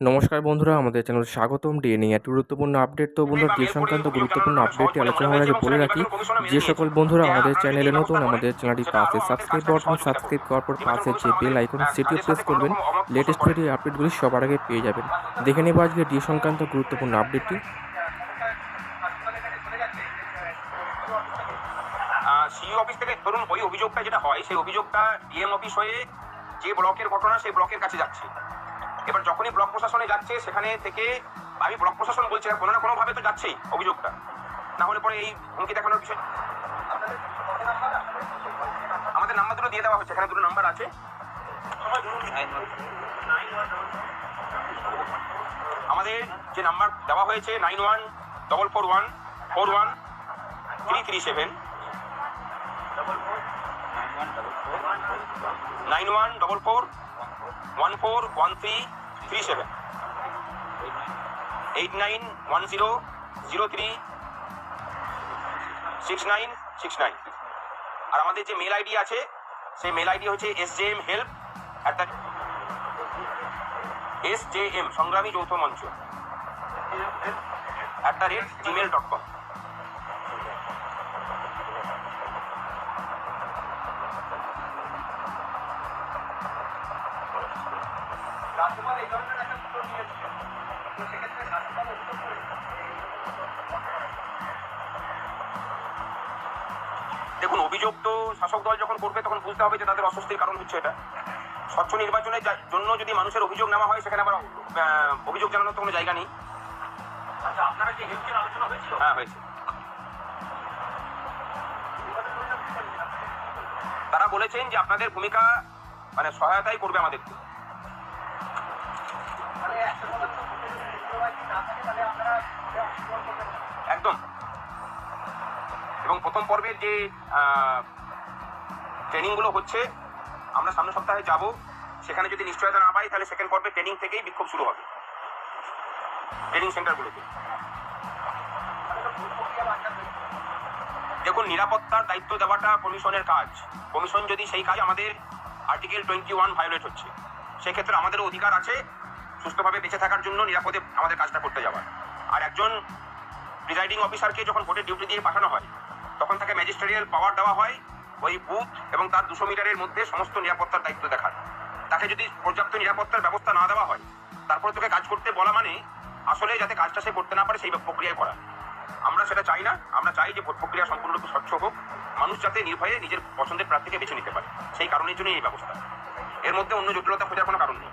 নমস্কার বন্ধুরা, আমাদের চ্যানেল স্বাগতম। ডিএ নিয়ে একটি গুরুত্বপূর্ণ আপডেট তো বন্ধুরা ডিএ সংক্রান্ত গুরুত্বপূর্ণ আপডেটটি আলোচনা করার আগে বলে রাখি, যে সকল বন্ধুরা আমাদের চ্যানেলে নতুন, আমাদের চ্যানেলটি পাশে সাবস্ক্রাইব বাটন সাবস্ক্রাইব করার পর পাশে যে বেল আইকন সেটিও প্রেস করবেন। লেটেস্ট ভিডিও আপডেটগুলি সবার আগে পেয়ে যাবেন। দেখে নেব আজকে ডিএ সংক্রান্ত গুরুত্বপূর্ণ আপডেটটি সিইও অফিস থেকে ধরুন, ওই অভিযোগটা যেটা হয়, সেই অভিযোগটা ডিএম অফিস হয়ে যে ব্লকের ঘটনা, সেই ব্লকের কাছে যাচ্ছে। এবার যখনই ব্লক প্রশাসনে যাচ্ছে, সেখানে থেকে আমি ব্লক প্রশাসন বলছি না কোনো না কোনোভাবে তো যাচ্ছেই অভিযোগটা। না হলে পরে এই হুমকি দেখানোর বিষয় আমাদের নাম্বার দুটো দিয়ে দেওয়া হচ্ছে এখানে দুটো নাম্বার আছে। আমাদের যে নাম্বার দেওয়া হয়েছে nine one double four one four one three three seven nine one double four one four one three three seven eight nine one zero zero three six nine six nine আর আমাদের যে mail ID আছে, সেই mail ID হচ্ছে S J M help at the S J M Sangrami Joutho Mancha at the rate Gmail dot com দেখুন অভিযোগ তো শাসক দল যখন করবে তখন বুঝতে হবে যে তাদের অস্বস্তির কারণ হচ্ছে এটা। স্বচ্ছ নির্বাচনের জন্য যদি মানুষের অভিযোগ নেওয়া হয় সেখানে আবার অভিযোগ জানানোর তো কোনো জায়গা নেই। হ্যাঁ হয়েছে। তারা বলেছেন যে আপনাদের ভূমিকা মানে সহায়তাই করবে আমাদেরকে। একদম। এবং প্রথম পর্বের যে ট্রেনিংগুলো হচ্ছে, আমরা সামনের সপ্তাহে যাব। সেখানে যদি নিশ্চয়তা না পাই, তাহলে সেকেন্ড পর্বে ট্রেনিং থেকেই বিক্ষোভ শুরু হবে। ট্রেনিং সেন্টারগুলোতে দেখুন, নিরাপত্তার দায়িত্ব দেওয়াটা কমিশনের কাজ। কমিশন যদি সেই কাজ আমাদের আর্টিকেল টোয়েন্টি ওয়ান ভায়োলেট হচ্ছে, সেক্ষেত্রে আমাদেরও অধিকার আছে। সুস্থভাবে বেঁচে থাকার জন্য নিরাপদে আমাদের কাজটা করতে যাওয়ার আর একজন প্রিজাইডিং অফিসারকে যখন ভোটের ডিউটি দিয়ে পাঠানো হয়, তখন তাকে ম্যাজিস্ট্রেরিয়াল পাওয়ার দেওয়া হয়, ওই বুথ এবং তার দুশো মিটারের মধ্যে সমস্ত নিরাপত্তার দায়িত্ব দেখার তাকে যদি পর্যাপ্ত নিরাপত্তার ব্যবস্থা না দেওয়া হয়, তারপরে তোকে কাজ করতে বলা মানে আসলে যাতে কাজটা সে করতে না পারে সেই প্রক্রিয়ায় করা আমরা সেটা চাই না, আমরা চাই যে ভোট প্রক্রিয়া সম্পূর্ণরূপে স্বচ্ছ হোক, মানুষ যাতে নির্ভয়ে নিজের পছন্দের প্রার্থীকে বেছে নিতে পারে। সেই কারণের জন্যই এই ব্যবস্থা। এর মধ্যে অন্য জটিলতা খোঁজার কোনো কারণ নেই।